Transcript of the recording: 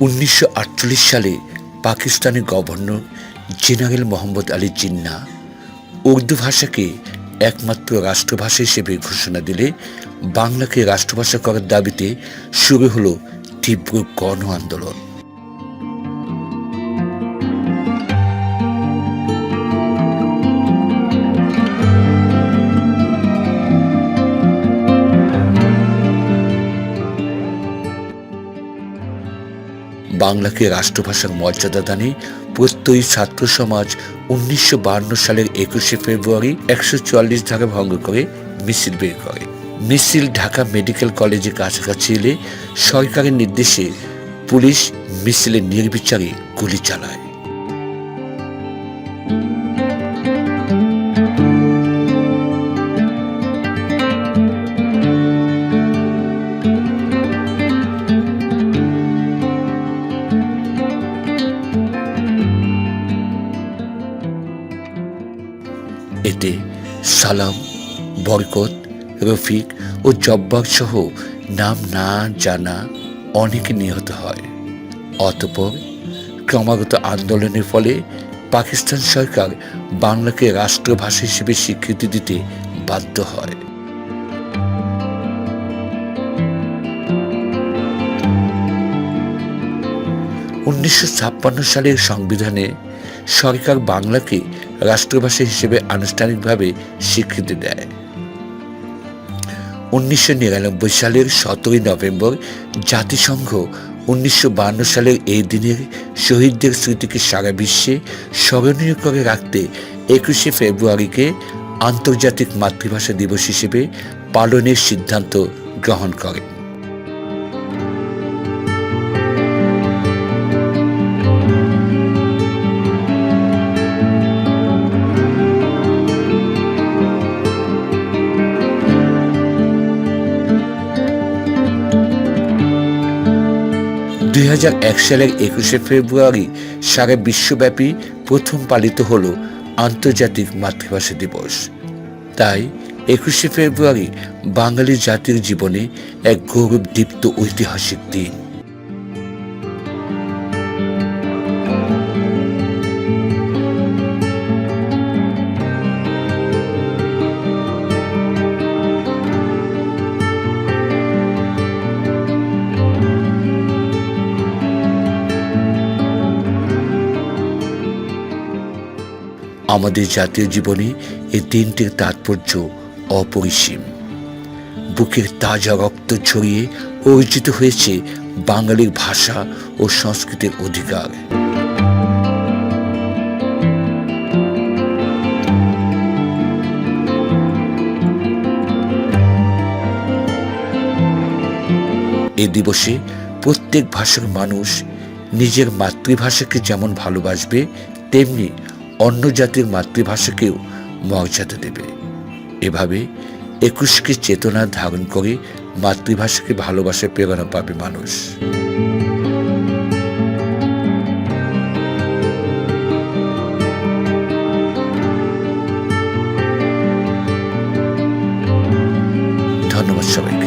উনিশশো আটচল্লিশ সালে পাকিস্তানের গভর্নর জেনারেল মোহাম্মদ আলী জিন্না উর্দু ভাষাকে একমাত্র রাষ্ট্রভাষা হিসেবে ঘোষণা দিলে বাংলাকে রাষ্ট্রভাষা করার দাবিতে শুরু হলো তীব্র গণ আন্দোলন। বাংলাকে রাষ্ট্রভাষার মর্যাদা দানে প্রত্যয়ী ছাত্র সমাজ উনিশশো সালের একুশে ফেব্রুয়ারি একশো চুয়াল্লিশ ধারা ভঙ্গ করে মিছিল বের করে। মিছিল ঢাকা মেডিকেল কলেজের কাছাকাছি এলে সরকারের নির্দেশে পুলিশ মিছিলের নির্বিচারে গুলি চালায়। এতে সালাম, বরকত, রফিক ও জব্বার সহ নাম না জানা অনেকে নিহত হয়। অতপর ক্রমাগত আন্দোলনের ফলে পাকিস্তান সরকার বাংলাকে রাষ্ট্রভাষা হিসেবে স্বীকৃতি দিতে বাধ্য হয়। উনিশশো ছাপ্পান্ন সালের সংবিধানে সরকার বাংলাকে রাষ্ট্রভাষা হিসেবে আনুষ্ঠানিকভাবে স্বীকৃতি দেয়। উনিশশো নিরানব্বই সালের সতেরোই নভেম্বর জাতিসংঘ উনিশশো সালের এই দিনের শহীদদের স্মৃতিকে সারা বিশ্বে স্মরণীয় করে রাখতে একুশে ফেব্রুয়ারিকে আন্তর্জাতিক মাতৃভাষা দিবস হিসেবে পালনের সিদ্ধান্ত গ্রহণ করে। দুই সালের একুশে ফেব্রুয়ারি সারা বিশ্বব্যাপী প্রথম পালিত হল আন্তর্জাতিক মাতৃভাষা দিবস। তাই একুশে ফেব্রুয়ারি বাঙালি জাতির জীবনে এক গৌরব দীপ্ত ঐতিহাসিক দিন। আমাদের জাতীয় জীবনে এই দিনটির তাৎপর্য অপরিসীম। বুকের তাজা রক্ত ছড়িয়ে অর্জিত হয়েছে বাঙালির ভাষা ও সংস্কৃতির অধিকার। এ দিবসে প্রত্যেক ভাষার মানুষ নিজের মাতৃভাষাকে যেমন ভালোবাসবে, তেমনি অন্য জাতির মাতৃভাষাকেও মর্যাদা দেবে। এভাবে একুশকে চেতনা ধারণ করে মাতৃভাষাকে ভালোবাসে প্রেরণা পাবে মানুষ। ধন্যবাদ সবাই